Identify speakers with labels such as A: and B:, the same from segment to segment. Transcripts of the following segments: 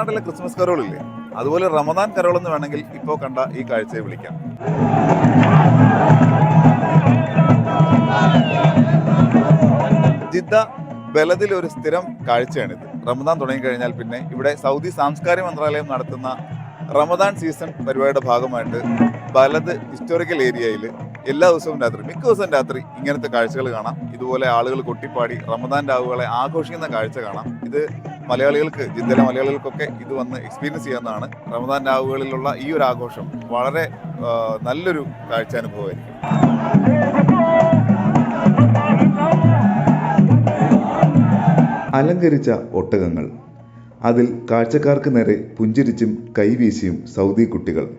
A: നാട്ടിലെ ക്രിസ്മസ് കരോളില്ലേ? അതുപോലെ റമദാൻ കരോൾ എന്ന് വേണമെങ്കിൽ ഇപ്പോൾ കണ്ട ഈ കാഴ്ചയെ വിളിക്കാം. ജിദ്ദ ബലദിൽ ഒരു സ്ഥിരം കാഴ്ചയാണിത്. റമദാൻ തുടങ്ങിക്കഴിഞ്ഞാൽ പിന്നെ ഇവിടെ സൗദി സാംസ്കാരിക മന്ത്രാലയം നടത്തുന്ന റമദാൻ സീസൺ പരിപാടിയുടെ ഭാഗമായിട്ട് ബലദ് ഹിസ്റ്റോറിക്കൽ ഏരിയയിൽ എല്ലാ ദിവസവും രാത്രി മിക്ക ദിവസവും രാത്രി ഇങ്ങനത്തെ കാഴ്ചകൾ കാണാം. ഇതുപോലെ ആളുകൾ കൊട്ടിപ്പാടി റമദാൻ രാവുകളെ ആഘോഷിക്കുന്ന കാഴ്ച കാണാം. ഇത് മലയാളികൾക്ക് ജിദ്ദയിലെ മലയാളികൾക്കൊക്കെ ഇത് വന്ന് എക്സ്പീരിയൻസ് ചെയ്യാവുന്നതാണ്. റമദാൻ രാവുകളിലുള്ള ഈ ഒരു ആഘോഷം വളരെ നല്ലൊരു കാഴ്ച അനുഭവമായിരിക്കും.
B: അലങ്കരിച്ച ഒട്ടകങ്ങൾ. അതിൽ കാഴ്ചക്കാർക്ക് നേരെ പുഞ്ചിരിച്ചും കൈവീശിയും സൗദി കുട്ടികൾ.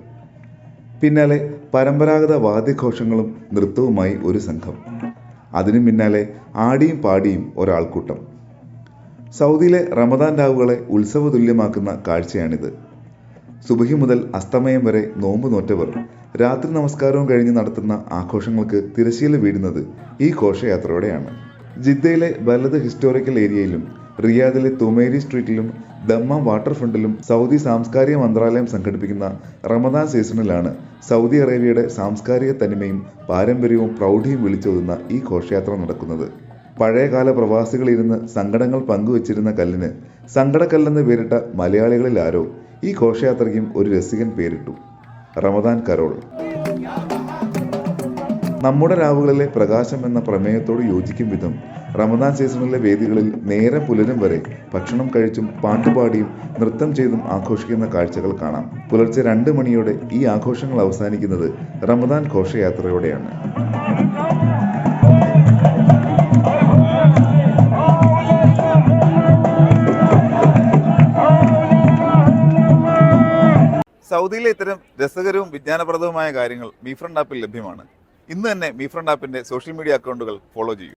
B: പിന്നാലെ പരമ്പരാഗത വാദ്യഘോഷങ്ങളും നൃത്തവുമായി ഒരു സംഘം. അതിനു പിന്നാലെ ആടിയും പാടിയും ഒരാൾക്കൂട്ടം. സൗദിയിലെ റമദാൻ രാവുകളെ ഉത്സവ തുല്യമാക്കുന്ന കാഴ്ചയാണിത്. സുബഹി മുതൽ അസ്തമയം വരെ നോമ്പ് നോറ്റവർ രാത്രി നമസ്കാരവും കഴിഞ്ഞ് നടത്തുന്ന ആഘോഷങ്ങൾക്ക് തിരശീല വീഴുന്നത് ഈ ഘോഷയാത്രയോടെയാണ്. ജിദ്ദയിലെ ബലദ് ഹിസ്റ്റോറിക്കൽ ഏരിയയിലും റിയാദിലെ തുമേരി സ്ട്രീറ്റിലും ദമ്മ വാട്ടർ ഫ്രണ്ടിലും സൗദി സാംസ്കാരിക മന്ത്രാലയം സംഘടിപ്പിക്കുന്ന റമദാൻ സീസണിലാണ് സൗദി അറേബ്യയുടെ സാംസ്കാരിക തനിമയും പാരമ്പര്യവും പ്രൗഢിയും വിളിച്ചോതുന്ന ഈ ഘോഷയാത്ര നടക്കുന്നത്. പഴയകാല പ്രവാസികൾ പ്രവാസികളിരുന്ന് സങ്കടങ്ങൾ പങ്കുവച്ചിരുന്ന കല്ലിന് സങ്കടക്കല്ലെന്ന് പേരിട്ട മലയാളികളിൽ ആരോ ഈ ഘോഷയാത്രയ്ക്കും ഒരു രസികൻ പേരിട്ടു. റമദാൻ കരോൾ. നമ്മുടെ രാവുകളിലെ പ്രകാശം എന്ന പ്രമേയത്തോട് യോജിക്കും വിധം റമദാൻ സീസണിലെ വേദികളിൽ നേരെ പുലരും വരെ ഭക്ഷണം കഴിച്ചും പാട്ടുപാടിയും നൃത്തം ചെയ്തും ആഘോഷിക്കുന്ന കാഴ്ചകൾ കാണാം. പുലർച്ചെ രണ്ട് മണിയോടെ ഈ ആഘോഷങ്ങൾ അവസാനിക്കുന്നത് റമദാൻ ഘോഷയാത്രയോടെയാണ്.
A: സൗദിയിലെ ഇത്തരം രസകരവും വിജ്ഞാനപ്രദവുമായ കാര്യങ്ങൾ മീഫ്രണ്ട് ആപ്പിൽ ലഭ്യമാണ്. ഇന്ന് തന്നെ മീഫ്രണ്ട് ആപ്പിന്റെ സോഷ്യൽ മീഡിയ അക്കൗണ്ടുകൾ ഫോളോ ചെയ്യൂ.